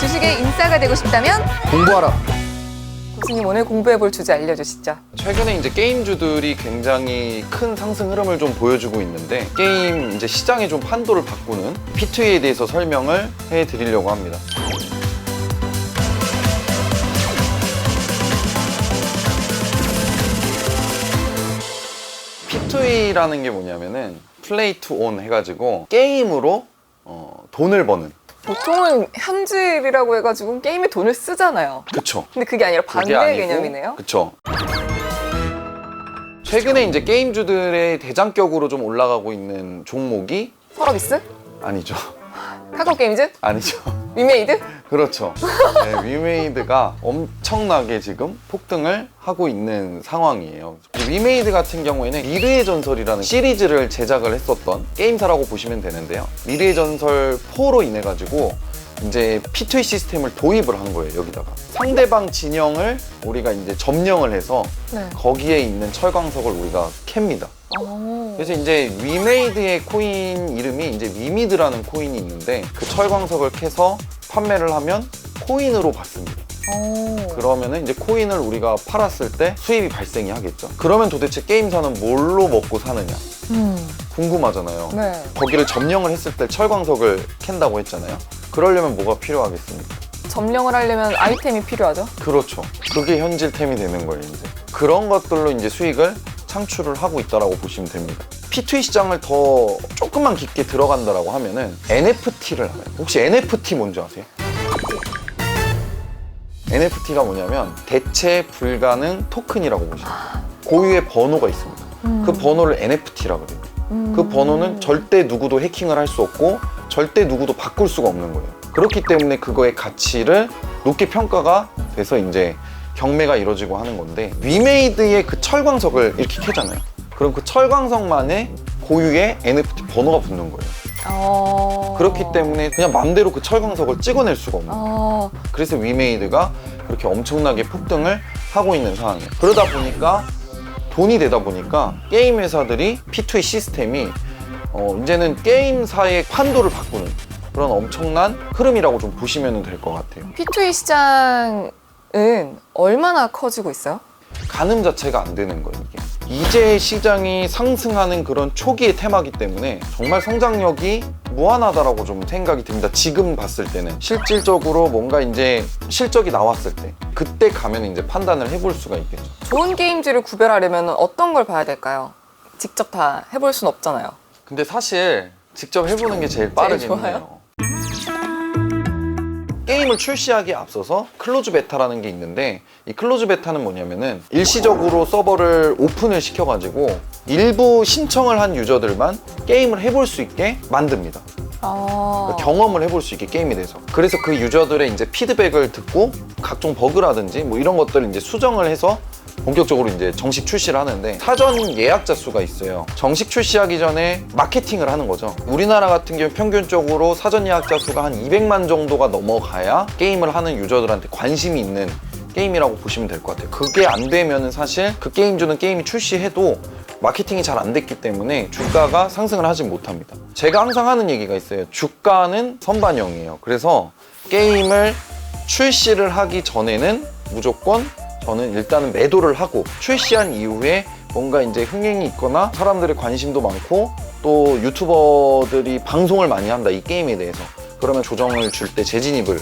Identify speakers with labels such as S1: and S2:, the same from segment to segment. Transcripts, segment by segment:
S1: 주식의 인싸가 되고 싶다면
S2: 공부하라.
S1: 교수님 오늘 공부해 볼 주제 알려주시죠.
S2: 최근에 이제 게임주들이 굉장히 큰 상승 흐름을 좀 보여주고 있는데 게임 이제 시장의 좀 판도를 바꾸는 P2E에 대해서 설명을 해 드리려고 합니다. P2E라는 게 뭐냐면은 플레이 투 온 해가지고 게임으로 어, 돈을 버는
S1: 보통은 현질이라고 해가지고 게임에 돈을 쓰잖아요.
S2: 그쵸
S1: 근데 그게 아니라 반대
S2: 그게 아니고,
S1: 개념이네요.
S2: 그쵸. 최근에 이제 게임주들의 대장격으로 좀 올라가고 있는 종목이
S1: 서러비스?
S2: 아니죠.
S1: 카카오 게임즈?
S2: 아니죠.
S1: 위메이드?
S2: 그렇죠. 네, 위메이드가 엄청나게 지금 폭등을 하고 있는 상황이에요. 위메이드 같은 경우에는 미르의 전설이라는 시리즈를 제작을 했었던 게임사라고 보시면 되는데요. 미르의 전설 4로 인해 가지고 이제 P2E 시스템을 도입을 한 거예요, 여기다가. 상대방 진영을 우리가 이제 점령을 해서
S1: 네.
S2: 거기에 있는 철광석을 우리가 캡니다.
S1: 어.
S2: 그래서 이제 위메이드의 코인 이름이 이제 위미드라는 코인이 있는데 그 철광석을 캐서 판매를 하면 코인으로 받습니다.
S1: 어.
S2: 그러면은 이제 코인을 우리가 팔았을 때 수입이 발생이 하겠죠. 그러면 도대체 게임사는 뭘로 먹고 사느냐
S1: 음.
S2: 궁금하잖아요.
S1: 네.
S2: 거기를 점령을 했을 때 철광석을 캔다고 했잖아요. 그러려면 뭐가 필요하겠습니까?
S1: 점령을 하려면 아이템이 필요하죠.
S2: 그렇죠. 그게 현질템이 되는 거예요, 이제. 그런 것들로 이제 수익을 창출을 하고 있다라고 보시면 됩니다. P2E 시장을 더 조금만 깊게 들어간다라고 하면은 NFT를 알아요. 혹시 NFT 뭔지 아세요? NFT가 뭐냐면 대체 불가능 토큰이라고 보시면 돼요. 고유의 번호가 있습니다. 그 번호를 NFT라고 그래요. 그 번호는 절대 누구도 해킹을 할 수 없고 절대 누구도 바꿀 수가 없는 거예요. 그렇기 때문에 그거의 가치를 높게 평가가 돼서 이제 경매가 이루어지고 하는 건데 위메이드의 그 철광석을 이렇게 캐잖아요. 그럼 그 철광석만의 고유의 NFT 번호가 붙는 거예요.
S1: 어.
S2: 그렇기 때문에 그냥 맘대로 그 철광석을 찍어낼 수가 없는 거예요.
S1: 어.
S2: 그래서 위메이드가 그렇게 엄청나게 폭등을 하고 있는 상황이에요. 그러다 보니까 돈이 되다 보니까 게임 회사들이 P2E 시스템이 어, 이제는 게임사의 판도를 바꾸는 그런 엄청난 흐름이라고 좀 보시면 될 것 같아요.
S1: P2E 시장 은 얼마나 커지고 있어요?
S2: 가늠 자체가 안 되는 거예요, 이게. 이제 시장이 상승하는 그런 초기의 테마기 때문에 정말 성장력이 무한하다라고 좀 생각이 듭니다. 지금 봤을 때는 실질적으로 뭔가 이제 실적이 나왔을 때 그때 가면 이제 판단을 해볼 수가 있겠죠.
S1: 좋은 게임즈를 구별하려면 어떤 걸 봐야 될까요? 직접 다 해볼 순 없잖아요.
S2: 근데 사실 직접 해보는 게 제일 빠르긴
S1: 좋아요?
S2: 게임을 출시하기에 앞서서 클로즈 베타라는 게 있는데 이 클로즈 베타는 뭐냐면은 일시적으로 서버를 오픈을 시켜가지고 일부 신청을 한 유저들만 게임을 해볼 수 있게 만듭니다.
S1: 아.
S2: 경험을 해볼 수 있게 게임에 대해서. 그래서 그 유저들의 이제 피드백을 듣고 각종 버그라든지 뭐 이런 것들을 이제 수정을 해서 본격적으로 이제 정식 출시를 하는데 사전 예약자 수가 있어요. 정식 출시하기 전에 마케팅을 하는 거죠. 우리나라 같은 경우 평균적으로 사전 예약자 수가 한 200만 정도가 넘어가야 게임을 하는 유저들한테 관심이 있는 게임이라고 보시면 될 것 같아요. 그게 안 되면은 사실 그 게임주는 게임이 출시해도 마케팅이 잘 안 됐기 때문에 주가가 상승을 하지 못합니다. 제가 항상 하는 얘기가 있어요. 주가는 선반영이에요. 그래서 게임을 출시를 하기 전에는 무조건 저는 일단은 매도를 하고 출시한 이후에 뭔가 이제 흥행이 있거나 사람들의 관심도 많고 또 유튜버들이 방송을 많이 한다 이 게임에 대해서 그러면 조정을 줄 때 재진입을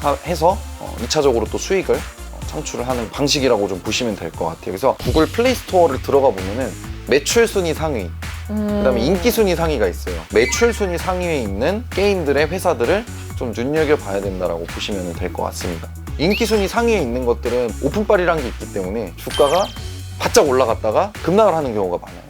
S2: 하- 해서 어, 2차적으로 또 수익을 어, 창출을 하는 방식이라고 좀 보시면 될 것 같아요. 그래서 구글 플레이 스토어를 들어가 보면은 매출 순위 상위, 그다음에 인기 순위 상위가 있어요. 매출 순위 상위에 있는 게임들의 회사들을 좀 눈여겨 봐야 된다라고 보시면 될 것 같습니다. 인기 순위 상위에 있는 것들은 오픈빨이라는 게 있기 때문에 주가가 바짝 올라갔다가 급락을 하는 경우가 많아요.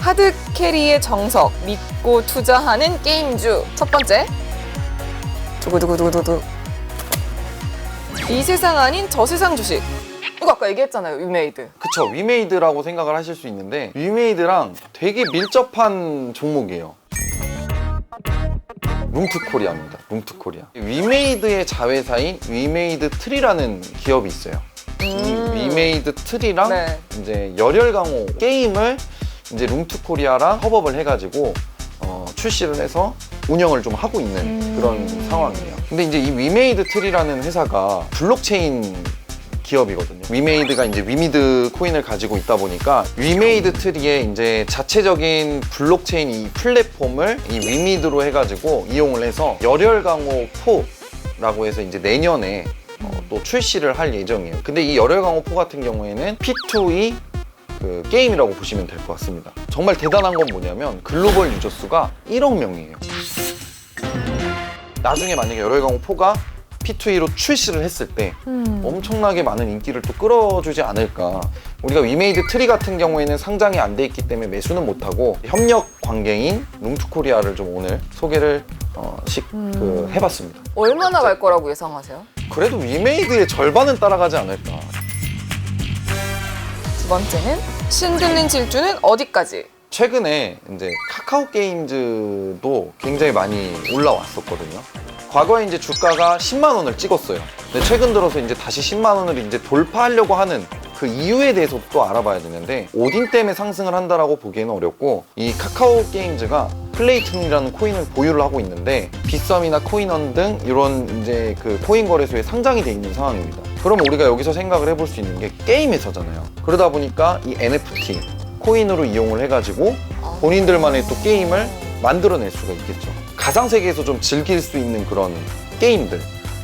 S1: 하드 캐리의 정석 믿고 투자하는 게임주. 첫 번째. 두구두구두구두구. 이 세상 아닌 저 세상 주식. 이거 아까 얘기했잖아요 위메이드.
S2: 그쵸 위메이드라고 생각을 하실 수 있는데 위메이드랑 되게 밀접한 종목이에요 룸트코리아입니다 룸트코리아 위메이드의 자회사인 위메이드 트리라는 기업이 있어요 이 위메이드 트리랑
S1: 네.
S2: 이제 열혈 강호 게임을 이제 룸트코리아랑 협업을 해가지고 어, 어, 출시를 해서 운영을 좀 하고 있는
S1: 음.
S2: 그런 상황이에요. 근데 이제 이 위메이드 트리라는 회사가 블록체인 기업이거든요. 위메이드가 이제 위미드 코인을 가지고 있다 보니까 위메이드 트리의 이제 자체적인 블록체인 이 플랫폼을 이 위미드로 해가지고 이용을 해서 열혈 강호 4라고 해서 이제 내년에 어, 또 출시를 할 예정이에요. 근데 이 열혈 강호 4 같은 경우에는 P2E 그 게임이라고 보시면 될 것 같습니다. 정말 대단한 건 뭐냐면 글로벌 유저 수가 1억 명이에요. 나중에 만약에 열혈 강호 4가 P2E로 출시를 했을 때
S1: 음.
S2: 엄청나게 많은 인기를 또 끌어주지 않을까. 우리가 위메이드 트리 같은 경우에는 상장이 안 돼 있기 때문에 매수는 못하고 협력 관계인 룸투코리아를 좀 오늘 소개를 어, 식, 그, 해봤습니다.
S1: 얼마나 갈 거라고 예상하세요?
S2: 그래도 위메이드의 절반은 따라가지 않을까.
S1: 두 번째는 신들린 질주는 어디까지?
S2: 최근에 이제 카카오 게임즈도 굉장히 많이 올라왔었거든요. 과거에 이제 주가가 10만 원을 찍었어요. 근데 최근 들어서 이제 다시 10만 원을 이제 돌파하려고 하는 그 이유에 대해서도 또 알아봐야 되는데 오딘 때문에 상승을 한다라고 보기에는 어렵고 이 카카오 게임즈가 플레이튼이라는 코인을 보유를 하고 있는데 빗썸이나 코인원 등 이런 이제 그 코인 거래소에 상장이 돼 있는 상황입니다. 그럼 우리가 여기서 생각을 해볼 수 있는 게 게임 회사잖아요. 그러다 보니까 이 NFT 코인으로 이용을 해가지고 본인들만의 또 게임을 만들어낼 수가 있겠죠. 가상 세계에서 좀 즐길 수 있는 그런 게임들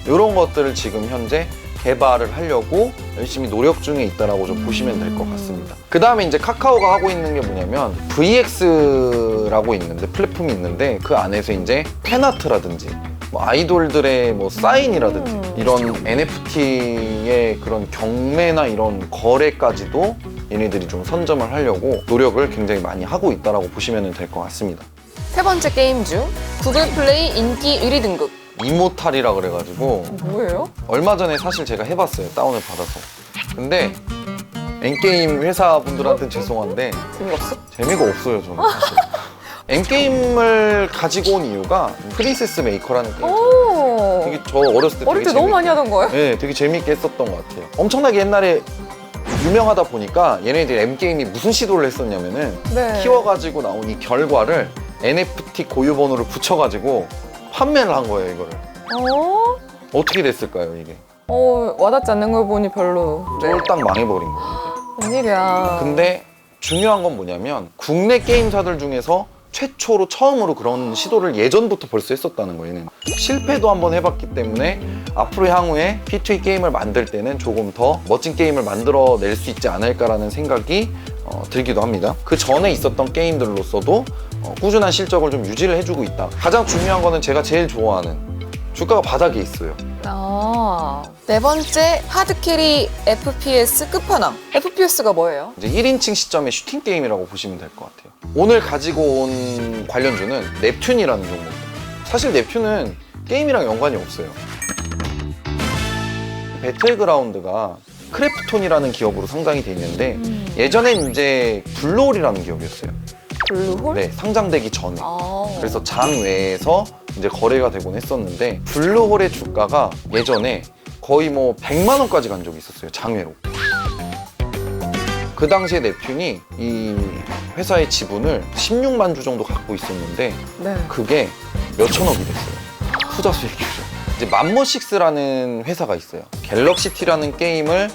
S2: 이런 것들을 지금 현재 개발을 하려고 열심히 노력 중에 있다라고 좀 보시면 될 것 같습니다. 그 다음에 이제 카카오가 하고 있는 게 뭐냐면 VX라고 있는데 플랫폼이 있는데 그 안에서 이제 팬아트라든지 뭐 아이돌들의 뭐 사인이라든지
S1: 음.
S2: 이런 NFT의 그런 경매나 이런 거래까지도 얘네들이 좀 선점을 하려고 노력을 굉장히 많이 하고 있다라고 보시면 될 것 같습니다.
S1: 세 번째 게임 중 구글 플레이 인기 1위 등급.
S2: 이모탈이라 그래가지고
S1: 뭐예요?
S2: 얼마 전에 사실 제가 해봤어요 다운을 받아서 근데 엔게임 회사분들한테는 죄송한데
S1: 재미없어?
S2: 재미가 없어요 저는 사실 엔게임을 가지고 온 이유가 프린세스 메이커라는 게임
S1: 오.
S2: 되게 저 어렸을 때
S1: 어릴
S2: 되게
S1: 때 너무 많이 하던 거예요?
S2: 네, 되게 재밌게 했었던 것 같아요. 엄청나게 옛날에 유명하다 보니까 얘네들이 M게임이 무슨 시도를 했었냐면은
S1: 네.
S2: 키워가지고 나온 이 결과를 NFT 고유 번호를 붙여가지고 판매를 한 거예요, 이거를.
S1: 어?
S2: 어떻게 됐을까요, 이게?
S1: 어, 와닿지 않는 걸 보니 별로. 네.
S2: 쫄딱 망해버린 거예요.
S1: 웬일이야.
S2: 근데 중요한 건 뭐냐면 국내 게임사들 중에서 최초로 처음으로 그런 시도를 예전부터 벌써 했었다는 거예요. 얘는. 실패도 한번 해봤기 때문에 앞으로 향후에 P2E 게임을 만들 때는 조금 더 멋진 게임을 만들어낼 수 있지 않을까라는 생각이 어, 들기도 합니다. 그 전에 있었던 게임들로서도 어, 꾸준한 실적을 좀 유지를 해주고 있다. 가장 중요한 거는 제가 제일 좋아하는 주가가 바닥에 있어요.
S1: 아. 네 번째 하드캐리 FPS 끝판왕. FPS가 뭐예요?
S2: 이제 1인칭 시점의 슈팅 게임이라고 보시면 될 것 같아요. 오늘 가지고 온 관련주는 넵튠이라는 종목입니다. 사실 넵튠은 게임이랑 연관이 없어요. 배틀그라운드가 크래프톤이라는 기업으로 상장이 돼 있는데 예전엔 이제 블롤이라는 기업이었어요.
S1: 블루홀?
S2: 네, 상장되기 전에.
S1: 아.
S2: 그래서 장 외에서 이제 거래가 되곤 했었는데 블루홀의 주가가 예전에 거의 뭐 100만 원까지 간 적이 있었어요 장외로. 그 당시에 넵튠이 이 회사의 지분을 16만 주 정도 갖고 있었는데
S1: 네.
S2: 그게 몇천억이 됐어요. 투자 수익률이 이제 맘모식스라는 회사가 있어요. 갤럭시티라는 게임을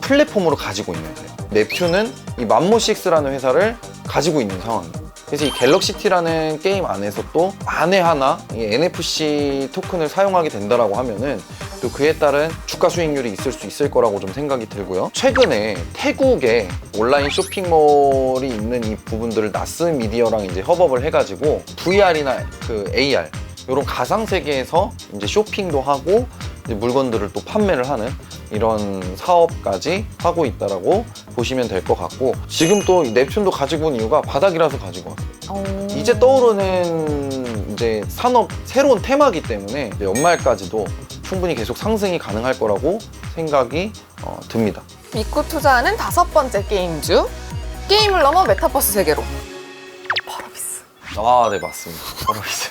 S2: 플랫폼으로 가지고 있는데 넵튠은 이 맘모식스라는 회사를 가지고 있는 상황이에요 그래서 이 갤럭시티라는 게임 안에서 또 만에 하나 이 NFC 토큰을 사용하게 된다라고 하면은 또 그에 따른 주가 수익률이 있을 수 있을 거라고 좀 생각이 들고요. 최근에 태국에 온라인 쇼핑몰이 있는 이 부분들을 나스 미디어랑 이제 협업을 해가지고 VR이나 그 AR 이런 가상 세계에서 이제 쇼핑도 하고 이제 물건들을 또 판매를 하는 이런 사업까지 하고 있다라고 보시면 될 것 같고 지금 또이 넵튠도 가지고 온 이유가 바닥이라서 가지고 왔어요.
S1: 어.
S2: 이제 떠오르는 이제 산업 새로운 테마기 때문에 연말까지도 충분히 계속 상승이 가능할 거라고 생각이 어, 듭니다.
S1: 믿고 투자하는 다섯 번째 게임주. 게임을 넘어 메타버스 세계로.
S2: 아, 네 맞습니다. 퍼러비스.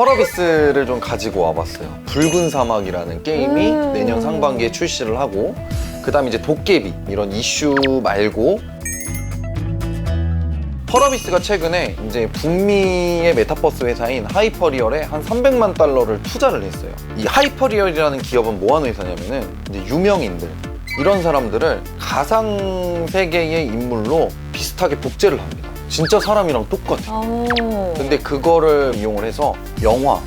S2: 퍼러비스를 좀 가지고 와봤어요. 붉은 사막이라는 게임이
S1: 음.
S2: 내년 상반기에 출시를 하고 그다음에 이제 도깨비 이런 이슈 말고 펄어비스가 최근에 이제 북미의 메타버스 회사인 하이퍼리얼에 한 300만 달러를 투자를 했어요. 이 하이퍼리얼이라는 기업은 뭐 하는 회사냐면은 이제 유명인들 이런 사람들을 가상 세계의 인물로 비슷하게 복제를 합니다. 진짜 사람이랑 똑같아. 요
S1: 오.
S2: 근데 그거를 이용을 해서 영화,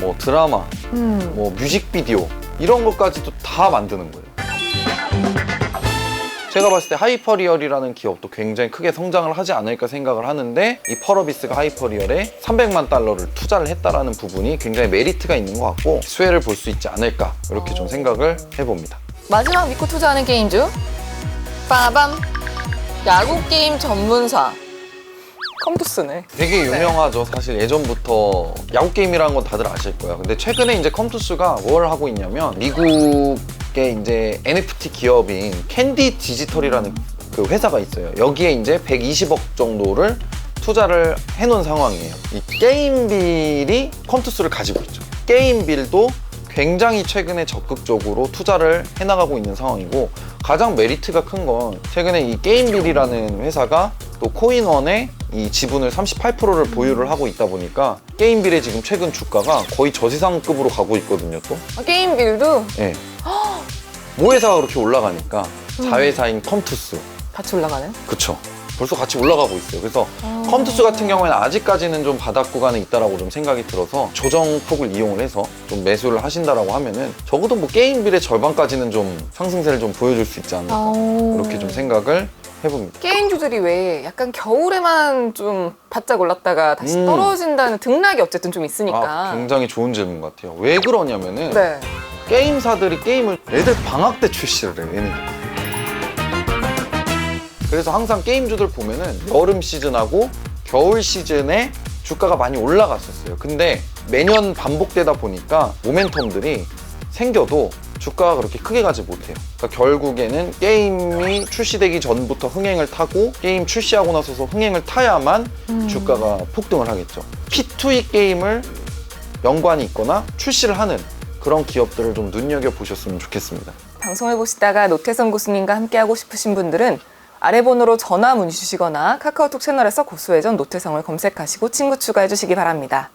S2: 뭐 드라마,
S1: 음.
S2: 뭐 뮤직비디오 이런 것까지도 다 만드는 거예요. 제가 봤을 때 하이퍼리얼이라는 기업도 굉장히 크게 성장을 하지 않을까 생각을 하는데 이 펄어비스가 하이퍼리얼에 300만 달러를 투자를 했다라는 부분이 굉장히 메리트가 있는 것 같고 수혜를 볼 수 있지 않을까 이렇게 좀 생각을 해봅니다.
S1: 마지막 믿고 투자하는 게임주 빠밤 야구 게임 전문사 컴투스네.
S2: 되게 유명하죠. 사실 예전부터 야구 게임이라는 건 다들 아실 거예요. 근데 최근에 이제 컴투스가 뭘 하고 있냐면 미국의 이제 NFT 기업인 캔디 디지털이라는 그 회사가 있어요. 여기에 이제 120억 정도를 투자를 해놓은 상황이에요. 이 게임빌이 컴투스를 가지고 있죠. 게임빌도 굉장히 최근에 적극적으로 투자를 해나가고 있는 상황이고 가장 메리트가 큰 건 최근에 이 게임빌이라는 회사가 또 코인원의 이 지분을 38%를 보유를 하고 있다 보니까 게임빌의 지금 최근 주가가 거의 저시상급으로 가고 있거든요 또.
S1: 아, 게임 빌도
S2: 예. 모 회사가 그렇게 올라가니까 자회사인 컴투스
S1: 같이 올라가는.
S2: 그쵸. 벌써 같이 올라가고 있어요. 그래서 컴투스 같은 경우에는 아직까지는 좀 바닥 구간에 있다라고 좀 생각이 들어서 조정폭을 이용을 해서 좀 매수를 하신다라고 하면은 적어도 뭐 게임빌의 절반까지는 좀 상승세를 좀 보여줄 수 있지 않을까 그렇게 좀 생각을 해봅니다.
S1: 게임주들이 왜 약간 겨울에만 좀 바짝 올랐다가 다시
S2: 음.
S1: 떨어진다는 등락이 어쨌든 좀 있으니까.
S2: 아, 굉장히 좋은 질문 같아요. 왜 그러냐면은
S1: 네.
S2: 게임사들이 게임을 애들 방학 때 출시를 해요. 얘는. 그래서 항상 게임주들 보면은 여름 시즌하고 겨울 시즌에 주가가 많이 올라갔었어요. 근데 매년 반복되다 보니까 모멘텀들이 생겨도 주가가 그렇게 크게 가지 못해요. 그러니까 결국에는 게임이 출시되기 전부터 흥행을 타고 게임 출시하고 나서서 흥행을 타야만 주가가 폭등을 하겠죠. P2E 게임을 연관이 있거나 출시를 하는 그런 기업들을 좀 눈여겨 보셨으면 좋겠습니다.
S1: 방송을 보시다가 노태성 교수님과 함께하고 싶으신 분들은 아래 번호로 전화 문의 주시거나 카카오톡 채널에서 고수회전 노태성을 검색하시고 친구 추가해 주시기 바랍니다.